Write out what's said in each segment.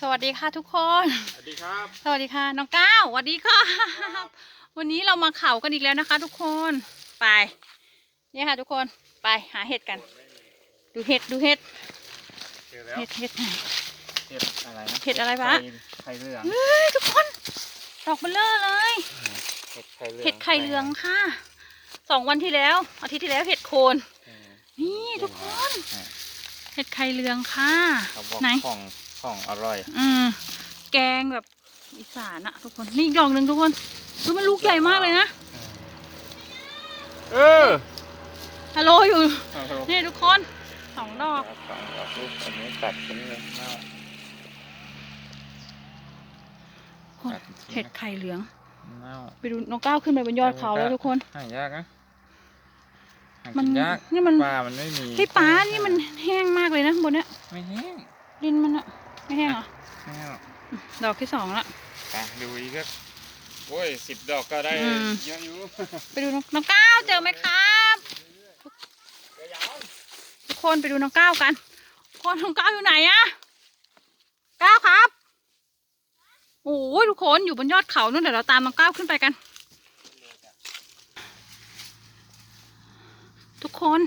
สวัสดีค่ะทุกคน สวัสดีครับ สวัสดีค่ะ น้องก้าวสวัสดีค่ะ วันนี้เรามาเขากันอีกแล้วนะคะ ทุกคน ไป เนี่ยค่ะทุกคน ไปหาเห็ดกัน ดูเห็ดดูเห็ด เจอแล้วเห็ดเห็ดไหนเห็ดอะไรนะเห็ดอะไรวะไข่ไข่เหลืองเฮ้ยทุกคน ดอกเบลเลอร์เลย เห็ดไข่เหลือง เห็ดไข่เหลืองค่ะ สองวันที่แล้ว อาทิตย์ที่แล้วเห็ดโคนเออนี่ทุกคนเออเห็ดไข่เหลืองค่ะเขาบอกไหนของ ของอร่อย อืมแกงแบบอีสานอะทุกคน นี่อีกดอกหนึ่งทุกคนดูมันลูกใหญ่มากเลยนะ เออฮัลโหลอยู่เอาเอานี่ทุกคนสองดอกสองดอกลูกอันนี้ตัดทิ้งเลยเน่าคนตัดทิ้งเห็ดไข่เหลืองเน่าไปดูน้องก้าวขึ้นไปบนยอดเขาแล้วทุกคนหายากนะหามันกินยากนี่มันปลามันไม่มีพี่ป้านี่มันแห้ง ดอกที่สองละไปดูอีกก็โอ้ยสิบดอกก็ได้อืม เยอะอยู่ ไปดูน้องน้องก้าวเจอไหมครับ ทุกคนไปดูน้องก้าวกันคนน้องก้าวอยู่ไหนอะก้าวครับโอ้ยทุกคนอยู่บนยอดเขานู่นเดี๋ยวเราตามน้องก้าวขึ้นไปกัน ทุกคน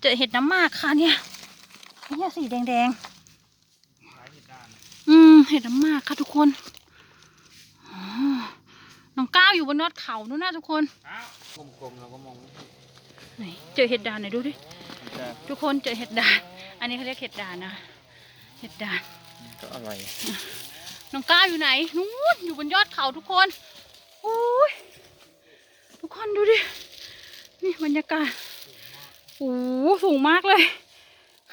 เจอเห็ดน้ำหมากค่ะเนี่ยเนี่ยสีแดงๆ อืมเห็ดน้ำหมากค่ะทุกคนอ๋อน้องก้าวอยู่บนยอดเขานู่นนะทุกคนอ้าวกลมๆเราก็มองไม่เห็นไหนเจอเห็ดด่านไหนดูดิมันจะทุกคนเจอเห็ดด่าน อันนี้เขาเรียกเห็ดด่านนะเห็ดด่านมันก็อร่อยน้องก้าวอยู่ไหนนู้นอยู่บนยอดเขาทุกคนโอ้ยทุกคนดูดินี่บรรยากาศโอ้โหสูงมากเลย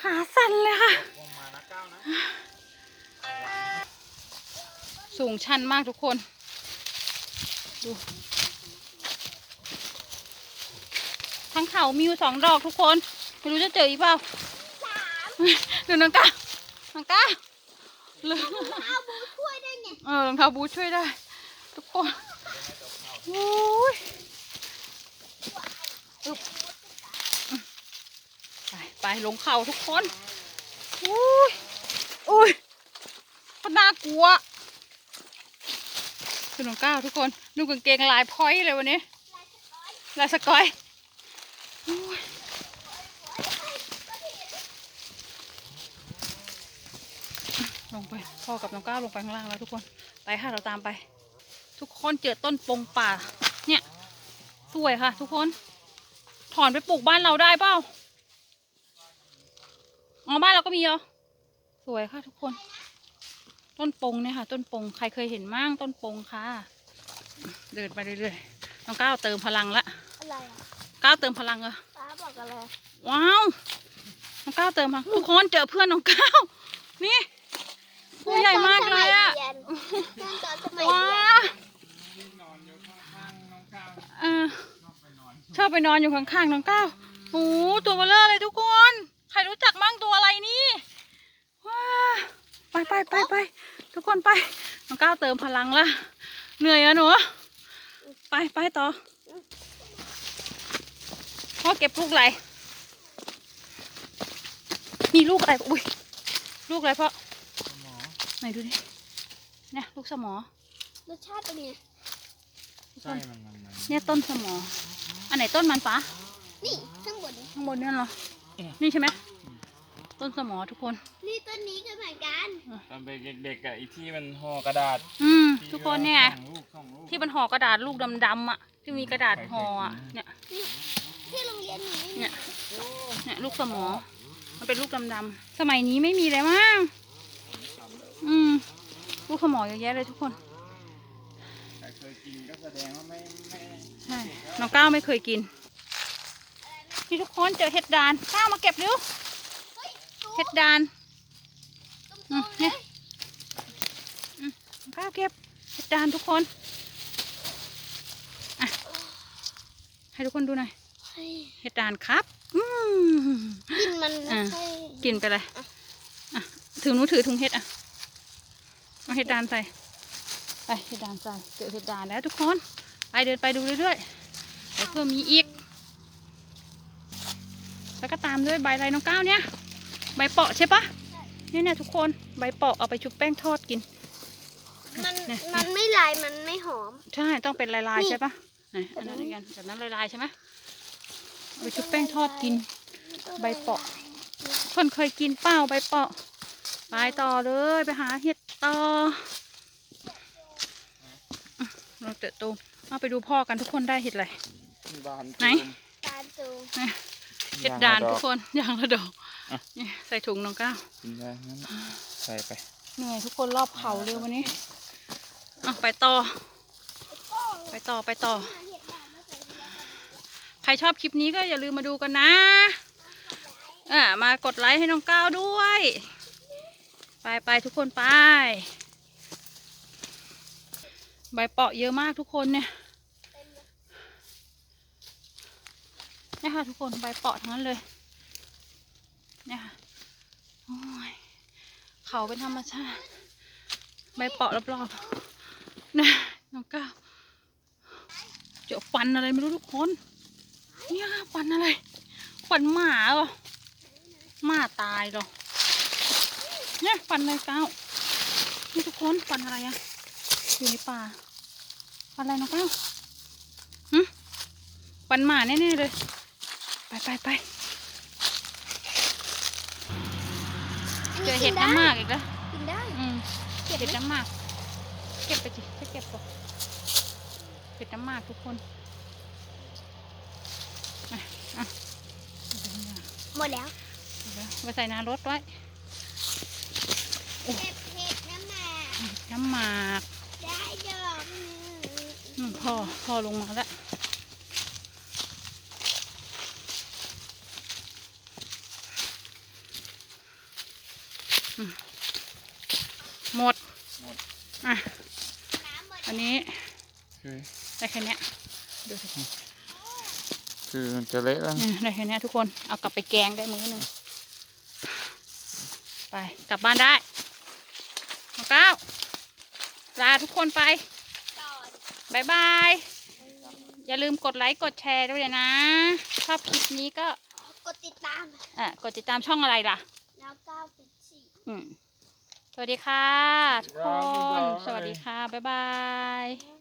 ขาสั่นเลยค่ะ สูงชันมากทุกคน ดูทั้งเขามีอยู่สองดอกทุกคน ไม่รู้จะเจออีกเปล่าดูน้องก้าวน้องก้าวเลยเอาบูช่วยได้ไงเออรองเท้าบูทช่วยได้ ทุกคนโอ้ยอึ๊บไปไปลงเขาทุกคนโอ้ยโอ้ยก็น่ากลัว คือน้องก้าวทุกคนดูกางเกงลายพอยเลยวันนี้ลายสกอยโอ้ยลงไปพ่อกับน้องก้าวลงไปข้างล่างแล้วทุกคนไปค่ะเราตามไป ทุกคนเจอต้นปงป่า เนี่ยสวยค่ะ ทุกคนถอนไปปลูกบ้านเราได้เปล่าอ๋อบ้านเราก็มีเหรอสวยค่ะทุกคน ต้นปงเนี่ยค่ะ ต้นปงใครเคยเห็นมั่งต้นปงค่ะ เดินไปเรื่อยๆน้องก้าวเติมพลังละอะไรอะก้าวเติมพลังเหรอป้าบอกอะไรว้าวน้องก้าวเติมพลังทุกคนเจอเพื่อนน้องก้าวนี่ตัวใหญ่มากเลยอะเพื่อนตอนสมัยว้าเรียนนอนอยู่ข้างๆน้องก้าวเออชอบไปนอนอยู่ข้างๆน้องก้าวโอ้โหตัวเบลเลอร์เลยทุกคน ใครรู้จักมั่งตัวอะไรนี่ว้า ไปไปไปไปทุกคนไปน้องก้าวเติมพลังละเหนื่อยอะหนูไปไปต่อพ่อเก็บลูกอะไรมีลูกอะไรอุ้ยลูกอะไรพ่อหมอไหนดูดิเนี่ยลูกสมอรสชาติเป็นไงใช่มันมันมันเนี่ยต้นสมอ อันไหนต้นมันปะนี่ข้างบนข้างบนเนี่ยเหรอนี่ใช่ไหม ต้นสมอทุกคน นี่ต้นนี้ก็เหมือนกัน ตอนเป็นเด็กๆอะไอีที่มันห่อกระดาษอืม ทุกคนเนี่ย สองลูกสองลูกที่มันห่อกระดาษลูกดำๆอะ ที่มีกระดาษห่ออะเนี่ย ที่โรงเรียนหนูไม่มีเนี่ย เนี่ยลูกสมอ มันเป็นลูกดำๆ สมัยนี้ไม่มีเลยมั้ง อืม ลูกสมอเยอะแยะเลยทุกคน ใครเคยกินก็แสดงว่าไม่ไม่ใช่ น้องก้าวไม่เคยกิน นี่ทุกคนเจอเห็ดดาน ก้าวมาเก็บเร็วเฮ้ย เห็ดดานตุ้มอืมๆเนี่เลยยน้องก้าวเก็บเห็ดดานทุกคนอะให้ทุกคนดูหน่อยเฮ้ยเห็ดดานครับอืมกลินมันไม่อะใช่กินไปเลยอะถือหนูถือถุงเห็ดอะเอาเห็ดดานใส่ไปเห็ดดานใส่เจอเห็ดดานแล้วทุกคนไปเดินไปดูเรื่อยๆเดี๋ยวเพิ่มมีอีก แล้วก็ตามด้วยใบอะไรน้องก้าวเนี่ย ใบเปาะใช่ปะใช่เนี่ยเนี่ยทุกคนใบเปาะเอาไปชุบแป้งทอดกิน มันเนี่ยมันไม่ลายมันไม่หอม ใช่ต้องเป็นลายนี่ๆใช่ปะไหนอันนั้นกันแบบนั้นลายๆใช่ไหมเอาไปชุบแป้งทอดกิน ใบเปาะคนเคยกินเปล่าใบเปาะไปต่อเลยไปหาเห็ดต่ออะเราเตะตูมเอาไปดูพ่อกันทุกคนได้เห็ดอะไรบานไหนตูมตาตูเห็ดด่านอย่างละดอกทุกคนอย่างละดอกอะนี่ ใส่ถุงน้องก้าวกินได้งั้นใส่ไปเหนื่อยทุกคนรอบเขาเลยวันนี้อะไปต่อ ไปต่อไปต่อ ใครชอบคลิปนี้ก็อย่าลืมมาดูกันนะอ่ามากดไลค์ให้น้องก้าวด้วย ไปไปทุกคนไป ใบเปาะเยอะมากทุกคนเนี่ยเนี่ยค่ะทุกคนใบเปาะทั้งนั้นเลย เนี่ยค่ะโอ้ยเขาเป็นธรรมชาติใบเปาะรอบๆนะน้องก้าวเจาฟันอะไรไม่รู้ทุกคน เนี่ยฟันอะไรฟันหมาเหรอหมาตายเหรอเนี่ยฟันอะไรก้าวนี่ทุกคนฟันอะไรอะอยู่ในป่าฟันอะไรน้องก้าวหึฟันหมาแน่ๆเลย ไปไปไป เจอเห็ดน้ำหมากอีกแล้วกินได้อืมเก็บเห็ดไหมน้ำหมาก เก็บไปสิไปเก็บก่อนเห็ดน้ำหมากทุกคนอะอะเอาไปข้างหน้าหมดแล้วเอาไปเอาไปใส่นารถไว้เก็บเห็ดน้ำหมากน้ำหมากได้ดอกหนึ่งอืมพ่อพ่อลงมาแล้วอืมหมด หมด อะน้ำหมดอันนี้คือได้แค่เนี้ยดูสิคือมันจะเละแล้วเนี่ยได้แค่เนี้ยทุกคนเอากลับไปแกงได้มื้อหนึ่งไปกลับบ้านได้น้องก้าวลาทุกคนไปต่อบายบาย อย่าลืมกดไลค์กดแชร์ด้วยนะชอบคลิปนี้ก็กดติดตาม อะกดติดตามช่องอะไรล่ะ แล้วก็ปิดสี่ อืม สวัสดีค่ะ ทุกคน สวัสดีค่ะ บ๊ายบายบ๊าย